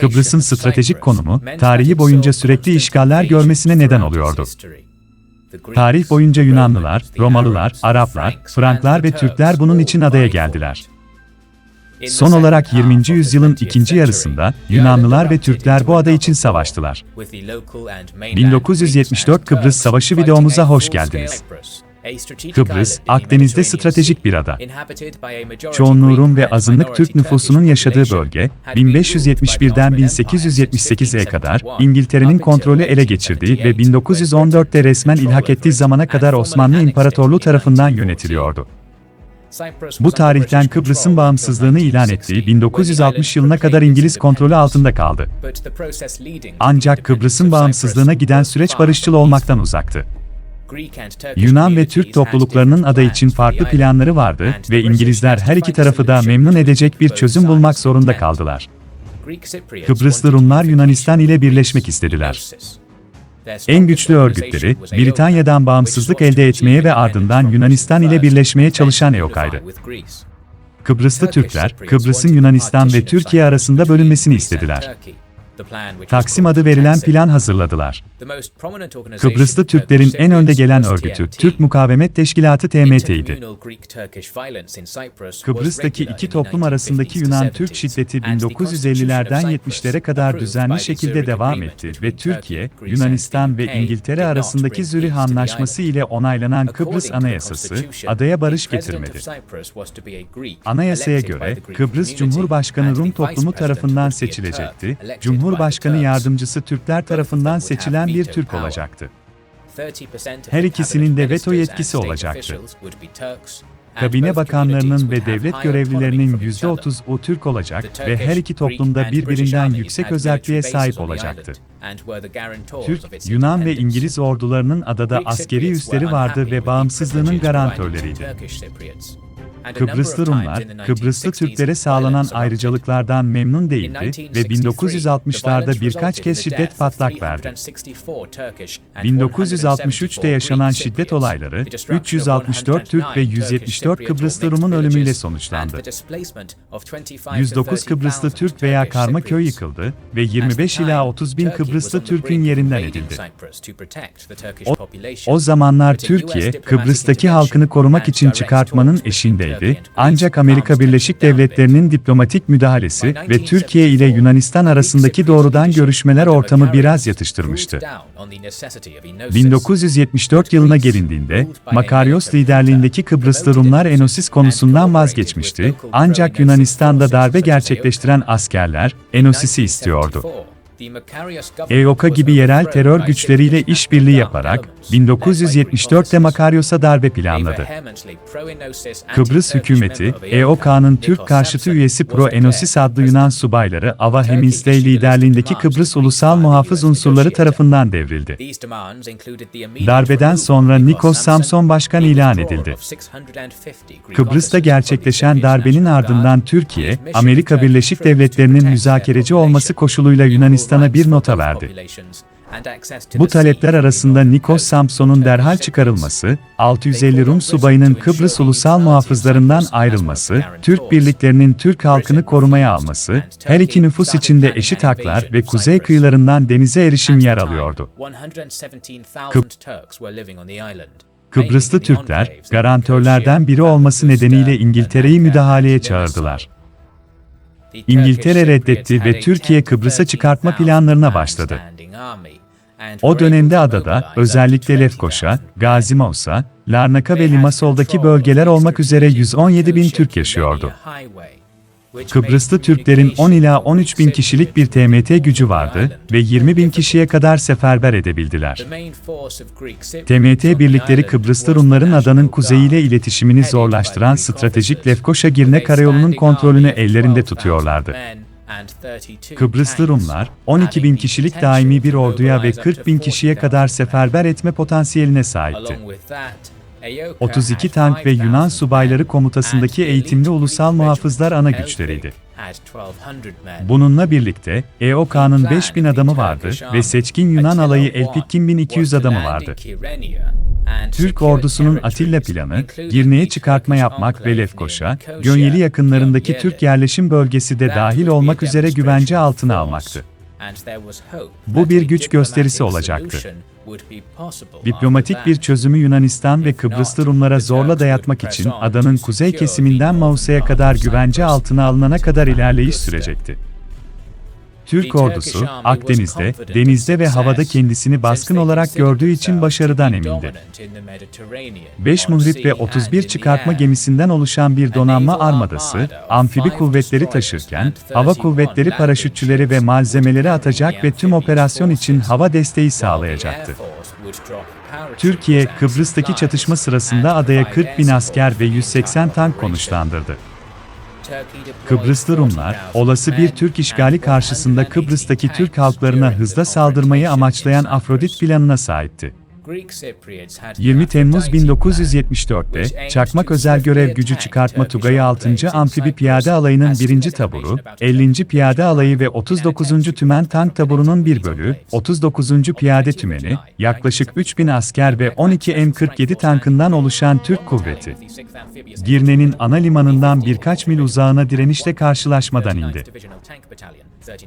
Kıbrıs'ın stratejik konumu, tarihi boyunca sürekli işgaller görmesine neden oluyordu. Tarih boyunca Yunanlılar, Romalılar, Araplar, Franklar ve Türkler bunun için adaya geldiler. Son olarak 20. yüzyılın ikinci yarısında Yunanlılar ve Türkler bu ada için savaştılar. 1974 Kıbrıs Savaşı videomuza hoş geldiniz. Kıbrıs, Akdeniz'de stratejik bir ada. Çoğunluğu Rum ve azınlık Türk nüfusunun yaşadığı bölge, 1571'den 1878'e kadar İngiltere'nin kontrolü ele geçirdiği ve 1914'te resmen ilhak ettiği zamana kadar Osmanlı İmparatorluğu tarafından yönetiliyordu. Bu tarihten Kıbrıs'ın bağımsızlığını ilan ettiği 1960 yılına kadar İngiliz kontrolü altında kaldı. Ancak Kıbrıs'ın bağımsızlığına giden süreç barışçıl olmaktan uzaktı. Yunan ve Türk topluluklarının ada için farklı planları vardı ve İngilizler her iki tarafı da memnun edecek bir çözüm bulmak zorunda kaldılar. Kıbrıslı Rumlar Yunanistan ile birleşmek istediler. En güçlü örgütleri, Britanya'dan bağımsızlık elde etmeye ve ardından Yunanistan ile birleşmeye çalışan EOKA'ydı. Kıbrıslı Türkler, Kıbrıs'ın Yunanistan ve Türkiye arasında bölünmesini istediler. Taksim adı verilen plan hazırladılar. Kıbrıslı Türklerin en önde gelen örgütü Türk Mukavemet Teşkilatı TMT'ydi. Kıbrıs'taki iki toplum arasındaki Yunan-Türk şiddeti 1950'lerden 70'lere kadar düzenli şekilde devam etti ve Türkiye, Yunanistan ve İngiltere arasındaki Zürih Anlaşması ile onaylanan Kıbrıs Anayasası, adaya barış getirmedi. Anayasaya göre, Kıbrıs Cumhurbaşkanı Rum toplumu tarafından seçilecekti, Cumhurbaşkanı yardımcısı Türkler tarafından seçilen bir Türk olacaktı. Her ikisinin de veto yetkisi olacaktı. Kabine bakanlarının ve devlet görevlilerinin %30'u Türk olacak ve her iki toplumda birbirinden yüksek özelliğe sahip olacaktı. Türk, Yunan ve İngiliz ordularının adada askeri üsleri vardı ve bağımsızlığının garantörleriydi. Kıbrıslı Rumlar, Kıbrıslı Türklere sağlanan ayrıcalıklardan memnun değildi ve 1960'larda birkaç kez şiddet patlak verdi. 1963'te yaşanan şiddet olayları, 364 Türk ve 174 Kıbrıslı Rum'un ölümüyle sonuçlandı. 109 Kıbrıslı Türk veya karma köy yıkıldı ve 25 ila 30 bin Kıbrıslı Türk'ün yerinden edildi. O, o zamanlar Türkiye, Kıbrıs'taki halkını korumak için çıkartmanın eşindeydi ancak Amerika Birleşik Devletleri'nin diplomatik müdahalesi ve Türkiye ile Yunanistan arasındaki doğrudan görüşmeler ortamı biraz yatıştırmıştı. 1974 yılına gelindiğinde, Makarios liderliğindeki Kıbrıslı Rumlar Enosis konusundan vazgeçmişti, ancak Yunanistan'da darbe gerçekleştiren askerler, Enosis'i istiyordu. EOKA gibi yerel terör güçleriyle işbirliği yaparak 1974'te Makaryos'a darbe planladı. Kıbrıs hükümeti, EOKA'nın Türk karşıtı üyesi Pro-Enosis adlı Yunan subayları Ava Heminsley liderliğindeki Kıbrıs Ulusal Muhafız unsurları tarafından devrildi. Darbeden sonra Nikos Samson başkan ilan edildi. Kıbrıs'ta gerçekleşen darbenin ardından Türkiye, Amerika Birleşik Devletleri'nin müzakereci olması koşuluyla Yunanistan'a bir nota verdi. Bu talepler arasında Nikos Samson'un derhal çıkarılması, 650 Rum subayının Kıbrıs ulusal muhafızlarından ayrılması, Türk birliklerinin Türk halkını korumaya alması, her iki nüfus içinde eşit haklar ve kuzey kıyılarından denize erişim yer alıyordu. Kıbrıslı Türkler, garantörlerden biri olması nedeniyle İngiltere'yi müdahaleye çağırdılar. İngiltere reddetti ve Türkiye Kıbrıs'a çıkartma planlarına başladı. O dönemde adada, özellikle Lefkoşa, Gazimos'a, Larnaka ve Limassol'daki bölgeler olmak üzere 117 bin Türk yaşıyordu. Kıbrıslı Türklerin 10 ila 13 bin kişilik bir TMT gücü vardı ve 20 bin kişiye kadar seferber edebildiler. TMT birlikleri Kıbrıslı Rumların adanın kuzeyiyle iletişimini zorlaştıran stratejik Lefkoşa Girne Karayolu'nun kontrolünü ellerinde tutuyorlardı. Kıbrıslı Rumlar, 12 bin kişilik daimi bir orduya ve 40 bin kişiye kadar seferber etme potansiyeline sahipti. 32 tank ve Yunan subayları komutasındaki eğitimli ulusal muhafızlar ana güçleriydi. Bununla birlikte EOK'nın 5000 adamı vardı ve seçkin Yunan alayı Elpikkin 1200 adamı vardı. Türk ordusunun Atilla planı, Girne'ye çıkartma yapmak ve Lefkoşa, Gönyeli yakınlarındaki Türk yerleşim bölgesi de dahil olmak üzere güvence altına almaktı. Bu bir güç gösterisi olacaktı. Diplomatik bir çözümü Yunanistan ve Kıbrıslı Rumlara zorla dayatmak için adanın kuzey kesiminden Mausa'ya kadar güvence altına alınana kadar ilerleyiş sürecekti. Türk ordusu, Akdeniz'de, denizde ve havada kendisini baskın olarak gördüğü için başarıdan emindi. 5 muhrip ve 31 çıkartma gemisinden oluşan bir donanma armadası, amfibi kuvvetleri taşırken, hava kuvvetleri paraşütçüleri ve malzemeleri atacak ve tüm operasyon için hava desteği sağlayacaktı. Türkiye, Kıbrıs'taki çatışma sırasında adaya 40 bin asker ve 180 tank konuşlandırdı. Kıbrıslı Rumlar, olası bir Türk işgali karşısında Kıbrıs'taki Türk halklarına hızla saldırmayı amaçlayan Afrodit planına sahipti. 20 Temmuz 1974'te, Çakmak Özel Görev Gücü Çıkartma Tugayı 6. Amfibi Piyade Alayı'nın 1. taburu, 50. Piyade Alayı ve 39. Tümen Tank Taburu'nun bir bölü, 39. Piyade Tümeni, yaklaşık 3000 asker ve 12 M47 tankından oluşan Türk kuvveti. Girne'nin ana limanından birkaç mil uzağına direnişle karşılaşmadan indi.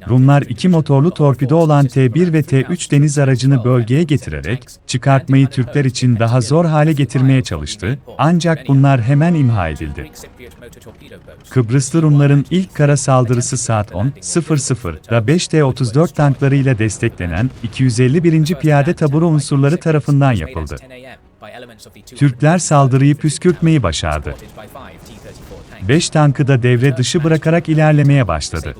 Rumlar iki motorlu torpido olan T-1 ve T-3 deniz aracını bölgeye getirerek, çıkartmayı Türkler için daha zor hale getirmeye çalıştı, ancak bunlar hemen imha edildi. Kıbrıslı Rumların ilk kara saldırısı saat 10.00'da 5 T-34 tanklarıyla desteklenen 251. Piyade Taburu unsurları tarafından yapıldı. Türkler saldırıyı püskürtmeyi başardı. 5 tankı da devre dışı bırakarak ilerlemeye başladı.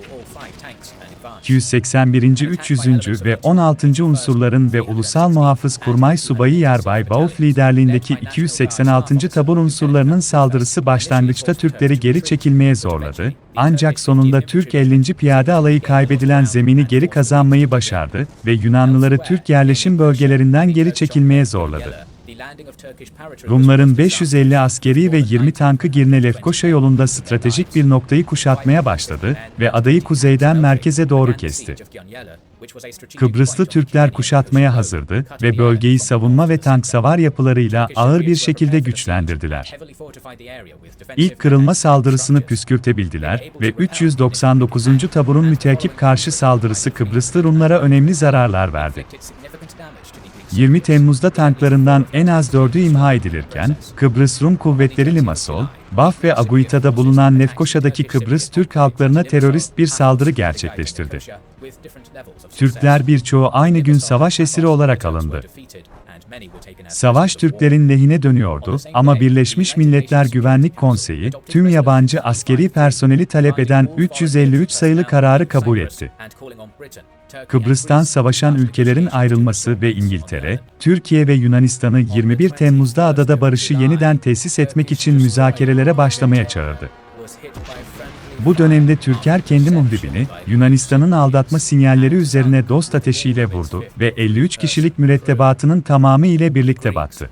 281. 300. ve 16. unsurların ve Ulusal Muhafız Kurmay Subayı Yerbay Bauf liderliğindeki 286. tabur unsurlarının saldırısı başlangıçta Türkleri geri çekilmeye zorladı, ancak sonunda Türk 50. Piyade Alayı kaybedilen zemini geri kazanmayı başardı ve Yunanlıları Türk yerleşim bölgelerinden geri çekilmeye zorladı. Rumların 550 askeri ve 20 tankı Girne Lefkoşa yolunda stratejik bir noktayı kuşatmaya başladı ve adayı kuzeyden merkeze doğru kesti. Kıbrıslı Türkler kuşatmaya hazırdı ve bölgeyi savunma ve tank savar yapılarıyla ağır bir şekilde güçlendirdiler. İlk kırılma saldırısını püskürtebildiler ve 399. taburun müteakip karşı saldırısı Kıbrıslı Rumlara önemli zararlar verdi. 20 Temmuz'da tanklarından en az dördü imha edilirken, Kıbrıs Rum kuvvetleri Limassol, Baf ve Aguita'da bulunan Lefkoşa'daki Kıbrıs Türk halklarına terörist bir saldırı gerçekleştirdi. Türkler birçoğu aynı gün savaş esiri olarak alındı. Savaş Türklerin lehine dönüyordu ama Birleşmiş Milletler Güvenlik Konseyi, tüm yabancı askeri personeli talep eden 353 sayılı kararı kabul etti. Kıbrıs'tan savaşan ülkelerin ayrılması ve İngiltere, Türkiye ve Yunanistan'ı 21 Temmuz'da adada barışı yeniden tesis etmek için müzakerelere başlamaya çağırdı. Bu dönemde Türker kendi muhribini, Yunanistan'ın aldatma sinyalleri üzerine dost ateşiyle vurdu ve 53 kişilik mürettebatının tamamı ile birlikte battı.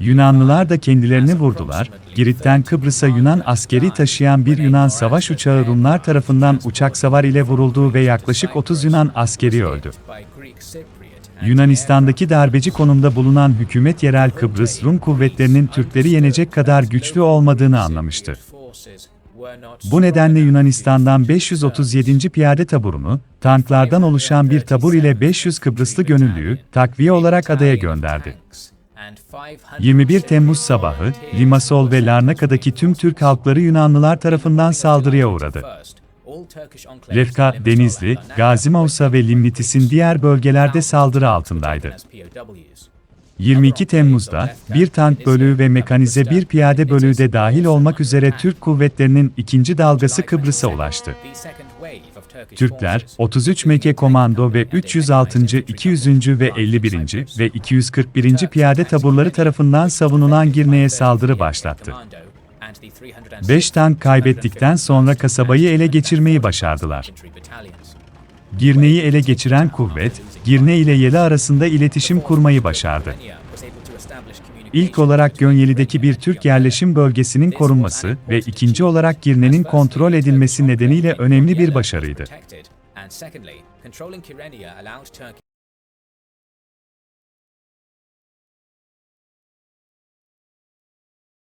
Yunanlılar da kendilerini vurdular, Girit'ten Kıbrıs'a Yunan askeri taşıyan bir Yunan savaş uçağı Rumlar tarafından uçak savar ile vuruldu ve yaklaşık 30 Yunan askeri öldü. Yunanistan'daki darbeci konumda bulunan hükümet yerel Kıbrıs Rum kuvvetlerinin Türkleri yenecek kadar güçlü olmadığını anlamıştı. Bu nedenle Yunanistan'dan 537. Piyade taburunu, tanklardan oluşan bir tabur ile 500 Kıbrıslı gönüllüyü, takviye olarak adaya gönderdi. 21 Temmuz sabahı, Limassol ve Larnaka'daki tüm Türk halkları Yunanlılar tarafından saldırıya uğradı. Lefka, Denizli, Gazi Mausa ve Limnitis'in diğer bölgelerde saldırı altındaydı. 22 Temmuz'da, bir tank bölüğü ve mekanize bir piyade bölüğü de dahil olmak üzere Türk kuvvetlerinin ikinci dalgası Kıbrıs'a ulaştı. Türkler, 33 Meke Komando ve 306. 200. ve 51. ve 241. Piyade taburları tarafından savunulan Girne'ye saldırı başlattı. 5 tank kaybettikten sonra kasabayı ele geçirmeyi başardılar. Girne'yi ele geçiren kuvvet, Girne ile Yeli arasında iletişim kurmayı başardı. İlk olarak Gönyeli'deki bir Türk yerleşim bölgesinin korunması ve ikinci olarak Girne'nin kontrol edilmesi nedeniyle önemli bir başarıydı.